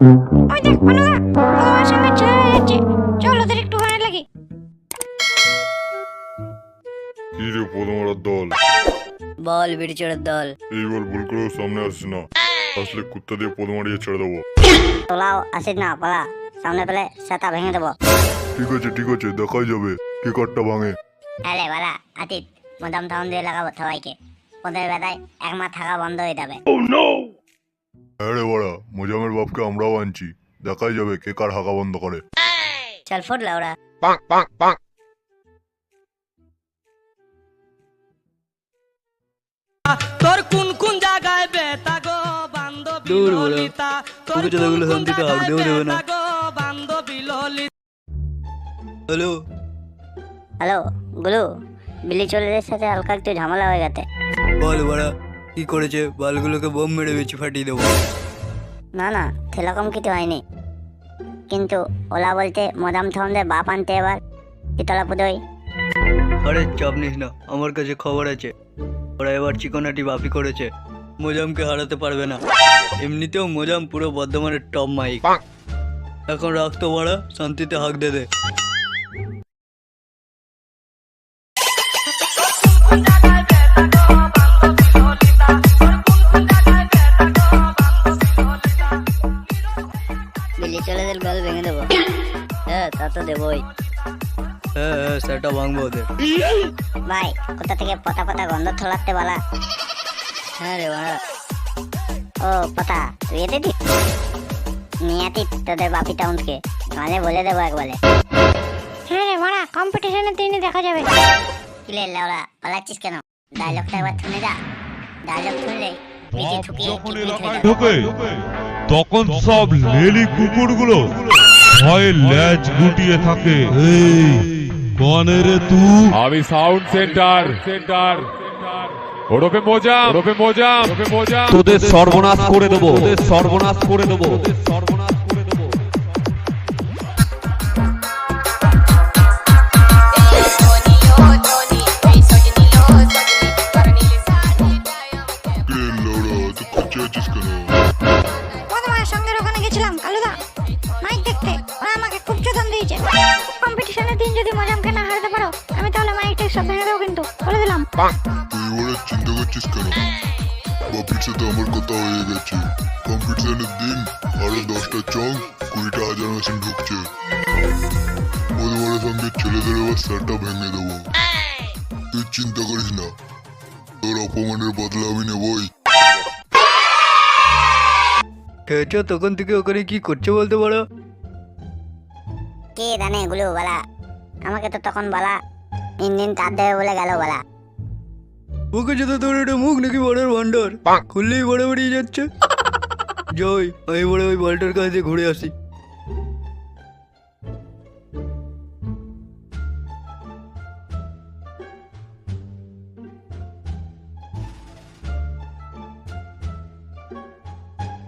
ওই দেখ যাচ্ছে। চল ওদের একটু ভাড়া লাগি পদমারার দল? বল বিড়িচড়ের দল। এইবার ভুল করেও সামনে আসছে না। আসলে কুত্তা দিয়ে পদমারিয়ে ছেড়ে দেবো। তোলাও আসিস না পালা। সামনে পেলে সেটা ভেঙে দেবো। ঠিক আছে ঠিক আছে দেখাই যাবে। কে ভাঙে? আরে বালা আতিত মদাম থাউন দিয়ে লাগাবো সবাইকে। ওদের এক মাস থাকা বন্ধ হয়ে যাবে। হ্যাঁ রে বড়া মোজামের বাপকে আমরাও আনছি। দেখাই যাবে কে কার হাঁকা বন্ধ করে। চল ফুট লাউরা তোর কোন কোন জায়গায় বেতা গো বান্ধবী দূর বলো। ললিতা? তোর ওকে কোন কোন শান্তিতে হাঁক জায়গায় দেও দেবে না। বেতা গো বান্ধবী ললিতা হ্যালো? হ্যালো গুলু বিলি চোরেদের সাথে হালকা একটু ঝামেলা হয়ে গেছে। বল বড়া। কি করেছে? বালগুলোকে বোম মেরে বেশি ফাটিয়ে দেবো। না না সেরকম কিছু হয়নি। কিন্তু ওলা বলতে মদাম থাউনদের বাপ আনতে এবার শীতলা পুজোয় আরে চাপ নিস না আমার কাছে খবর আছে। ওরা এবার চিকনাটি বাপি করেছে। মোজামকে হারাতে পারবে না। এমনিতেও মোজাম পুরো বর্ধমানের টপ মাইক। এখন রাখতো বড়া শান্তিতে হাঁক দে দে। হ্যাঁ তা তো দেবই। হ্যাঁ হ্যাঁ সেটা ভাঙবো ওদের। ভাই কোথা থেকে পতা পতা গন্ধ থলাতে বলা? হ্যাঁ রে বাড়া ও পতা তুই এতে দি তোদের বাপি টাউনকে। নাহলে বলে দেবো একবারে। হ্যাঁ রে ভাড়া কম্পিটিশনের দিনই দেখা যাবে। কিলে লাউরা পালাচ্ছিস কেন? ডায়লগটা একবার শুনে যা। ডায়লগ ঢোকে তখন সব লেলি কুকুরগুলো ভয়ে ল্যাজ গুটিয়ে থাকে। এই। কনে রে তুই আমি সাউন্ড সেন্টার। সেন্টার ওরফে মোজা ওরফে মোজা ওরফে মোজা তোদের সর্বনাশ করে দেবো। তোদের সর্বনাশ করে দেবো। তোদের সর্বনাশ দিন যদি মজামকে না হারাতে পারো আমি তাহলে মাইকটা সব ভেঙে দেবো কিন্তু। বলে দিলাম। তুই ওরা চিন্তা করছিস কেন? বাপির সাথে আমার কথা হয়ে গেছে। কম্পিটিশনের দিন আরও দশটা চং কুড়িটা হাজার মেশিন ঢুকছে। সঙ্গে ছেলেদের এবার স্যারটা ভেঙে দেবো। তুই চিন্তা করিস না তোর অপমানের বদলা আমি নেবই। খেয়েছো তখন থেকে ওখানে কি করছে বলতে পারো কে জানে এগুলো বলা আমাকে তো তখন বলা ইঞ্জিন তার দেবে বলে গেল বলা। ওকে যেতে তোর এটা মুখ নাকি বড়ের ভান্ডার খুললেই বড় বেরিয়ে যাচ্ছে। জয় আমি বড় ওই বলটার কাছে দিয়ে ঘুরে আসি।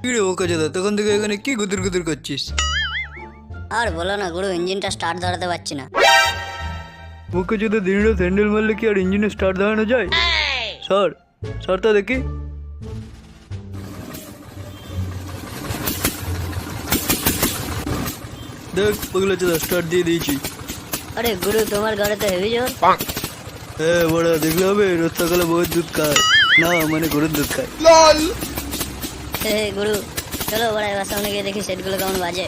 কিরে ওকে যেতে তখন থেকে এখানে কি গুদুর গুদুর করছিস? আর বলো না গুরু ইঞ্জিনটা স্টার্ট ধরাতে পারছি না। ওকে যদি দিনটা স্যান্ডেল মারলে কি আর ইঞ্জিনে স্টার্ট দাঁড়ানো যায়? স্যার স্যারটা দেখি। দেখ ওগুলো চলো স্টার্ট দিয়ে দিয়েছি। আরে গুরু তোমার ঘরে তো হেভি জোর হ্যাঁ বড় দেখলে হবে রোজ সকালে বহুত দুধ খায়। না মানে গরুর দুধ খায়। হে গুরু চলো বড় এবার সামনে গিয়ে দেখি সেটগুলো কেমন বাজে।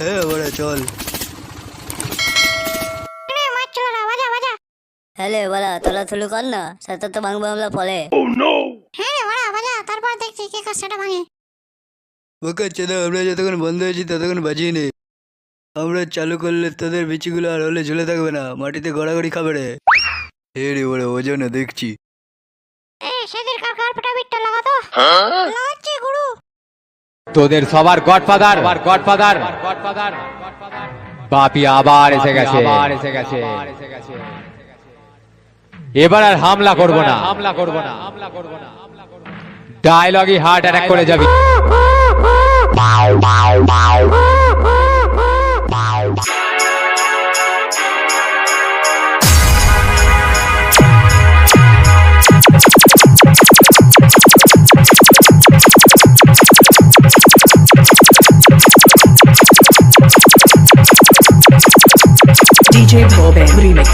হ্যাঁ বড় চল মাইক চলা বাজা বাজা হ্যালে বলা তোলা থুলু কর না? সেটা তো ভাঙবো আমরা পরে। হ্যাঁ রে ভাড়া বাজা তারপর দেখছি কে কার সেটা ভাঙে। ওকে চেনা আমরা যতক্ষণ বন্ধ হয়েছি ততক্ষণ বাজিয়ে নেই আমরা চালু করলে তোদের বিচিগুলো আর হলে ঝুলে থাকবে না মাটিতে গড়াগড়ি খাবে রে। রে বড় ওজন দেখছি। এ সেদিন কার কার্পেটা বিটটা লাগাতো লাগাচ্ছি গুরু। তোদের সবার গডফাদার আবার গডফাদার গডফাদার বাপি আবার এসে গেছে। আবার এসে গেছে। এবার আর হামলা করব না। হামলা করব না। হামলা করব না। ডায়লগই হার্ট অ্যাটাক করে যাবি। DJ Bob and Remix.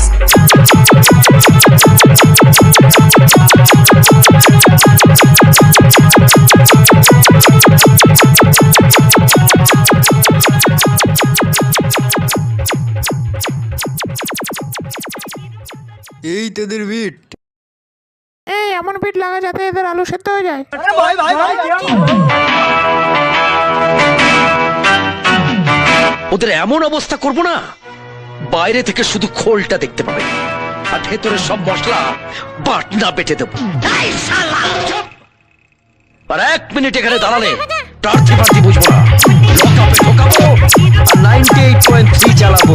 এই তোদের বিট এই এমন পিঠ লাগা যাতে এদের আলু সেদ্ধ হয়ে যায়। ওদের এমন অবস্থা করব না বাইরে থেকে শুধু খোলটা দেখতে পাবে। আর ভেতরে সব মশলা বাটনা বেটে দেবো। আর এক মিনিট এখানে দাঁড়ালে প্রার্থী প্রার্থী বুঝব না। লকআপে ঢোকাবো আর নাইনটি এইট পয়েন্ট থ্রি চালাবো।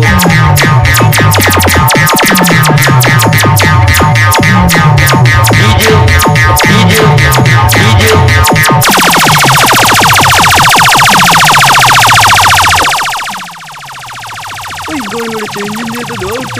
ওই গোল মেরেছে ইঞ্জিন দিয়ে তো ধোয়া উঠছে